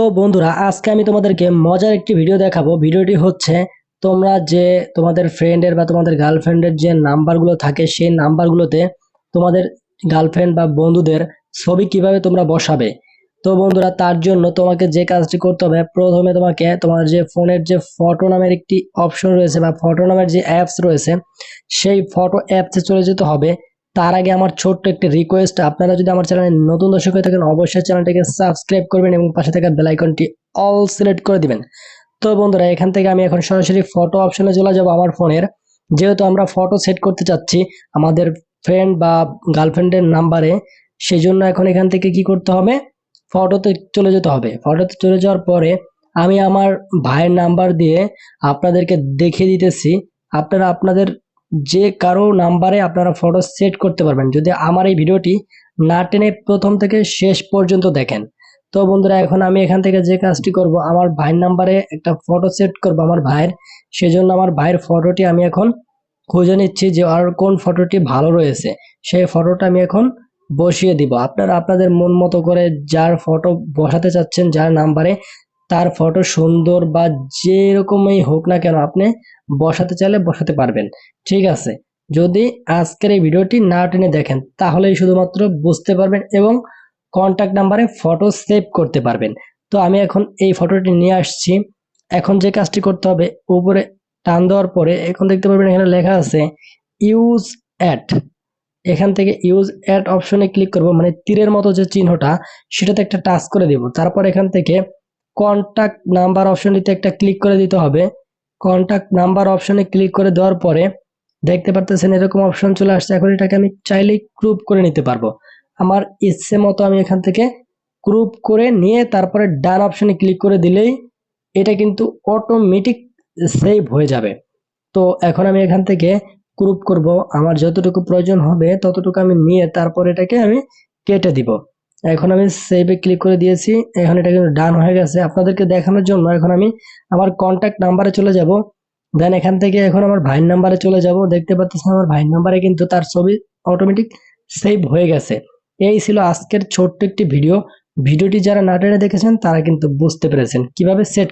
তো বন্ধুরা, আজকে আমি তোমাদেরকে মজার একটি ভিডিও দেখাবো। ভিডিওটি হচ্ছে, তোমরা যে তোমাদের ফ্রেন্ডের বা তোমাদের গার্লফ্রেন্ডের যে নাম্বারগুলো থাকে, সেই নাম্বারগুলোতে তোমাদের গার্লফ্রেন্ড বা বন্ধুদের ছবি কীভাবে তোমরা বসাবে। তো বন্ধুরা, তার জন্য তোমাকে যে কাজটি করতে হবে, প্রথমে তোমাকে তোমার যে ফোনের যে ফটো নামের একটি অপশন রয়েছে বা ফটো নামের যে অ্যাপস রয়েছে, সেই ফটো অ্যাপসে চলে যেতে হবে। তার আগে আমার ছোট্ট একটি রিকোয়েস্ট আপনারা যদি আমার চ্যানেলে নতুন দর্শক হয়ে থাকেন, অবশ্যই চ্যানেলটিকে সাবস্ক্রাইব করবেন এবং পাশে থাকা বেল আইকনটি অল সিলেক্ট করে দিবেন। তো বন্ধুরা, এখান থেকে আমি এখন সরাসরি ফটো অপশনে চলে যাব আমার ফোনের। যেহেতু আমরা ফটো সেট করতে চাচ্ছি আমাদের ফ্রেন্ড বা গার্লফ্রেন্ডের নাম্বারে সেই জন্য এখন এখান থেকে কি করতে হবে? ফটোতে চলে যেতে হবে। ফটোতে চলে যাওয়ার পরে আমি আমার ভাইয়ের নাম্বার দিয়ে আপনাদেরকে দেখিয়ে দিতেছি। আপনারা আপনাদের যে কারও নাম্বারে আপনারা ফটো সেট করতে পারবেন। যদি আমার এই ভিডিওটি না টেনে প্রথম থেকে শেষ পর্যন্ত দেখেন। তো বন্ধুরা, এখন আমি এখান থেকে যে কাজটি করব, আমার ভাইয়ের নাম্বারে একটা ফটো সেট করব আমার ভাইয়ের। সেজন্য আমার ভাইয়ের ফটোটি আমি এখন খুঁজে নিচ্ছি যে আর কোন ফটোটি ভালো রয়েছে। সেই ফটোটা আমি এখন বসিয়ে দিব। আপনারা আপনাদের মন মতো করে যার ফটো বসাতে চাচ্ছেন, যার নাম্বারে তার ফটো সুন্দর বা যেরকমই হোক না কেন আপনি বসাতে চাইলে বসাতে পারবেন। ঠিক আছে? যদি আজকের এই ভিডিওটি না টেনে দেখেন, তাহলেই শুধুমাত্র বুঝতে পারবেন এবং কন্ট্যাক্ট নাম্বারে ফটো সেভ করতে পারবেন। তো আমি এখন এই ফটোটি নিয়ে আসছি। এখন যে কাজটি করতে হবে, উপরে টান দেওয়ার পরে এখন দেখতে পারবেন এখানে লেখা আছে ইউজ অ্যাট এখান থেকে ইউজ অ্যাড অপশনে ক্লিক করব মানে তীরের মতো যে চিহ্নটা, সেটাতে একটা টাচ করে দেব। তারপর এখান থেকে কন্ট্যাক্ট নাম্বার অপশনটিতে একটা ক্লিক করে দিতে হবে। কন্ট্যাক্ট নাম্বার অপশনে ক্লিক করে দেওয়ার পরে দেখতে পারতেছেন এরকম অপশন চলে আসছে। এখন এটাকে আমি চাইলেই গ্রুপ করে নিতে পারব। আমার ইচ্ছে মতো আমি এখান থেকে গ্রুপ করে নিয়ে তারপরে ডান অপশনে ক্লিক করে দিলেই এটা কিন্তু অটোমেটিক সেভ হয়ে যাবে। তো এখন আমি এখান থেকে গ্রুপ করব। আমার যতটুকু প্রয়োজন হবে ততটুকু আমি নিয়ে তারপর এটাকে আমি কেটে দিব। এখন আমি সেভে ক্লিক করে দিয়েছি। এখন এটা কিন্তু ডান হয়ে গেছে। আপনাদেরকে দেখানোর জন্য এখন আমি আমার কন্ট্যাক্ট নাম্বারে চলে যাব। দেন এখান থেকে এখন আমার ভাইয়ের নাম্বারে চলে যাব। দেখতে পাচ্ছেন আমার ভাইয়ের নাম্বারে কিন্তু তার ছবি অটোমেটিক সেভ হয়ে গেছে। এই ছিল আজকের ছোট্ট একটি ভিডিও ভিডিওটি যারা না টেনে দেখেছেন, তারা কিন্তু বুঝতে পেরেছেন। কীভাবে সেট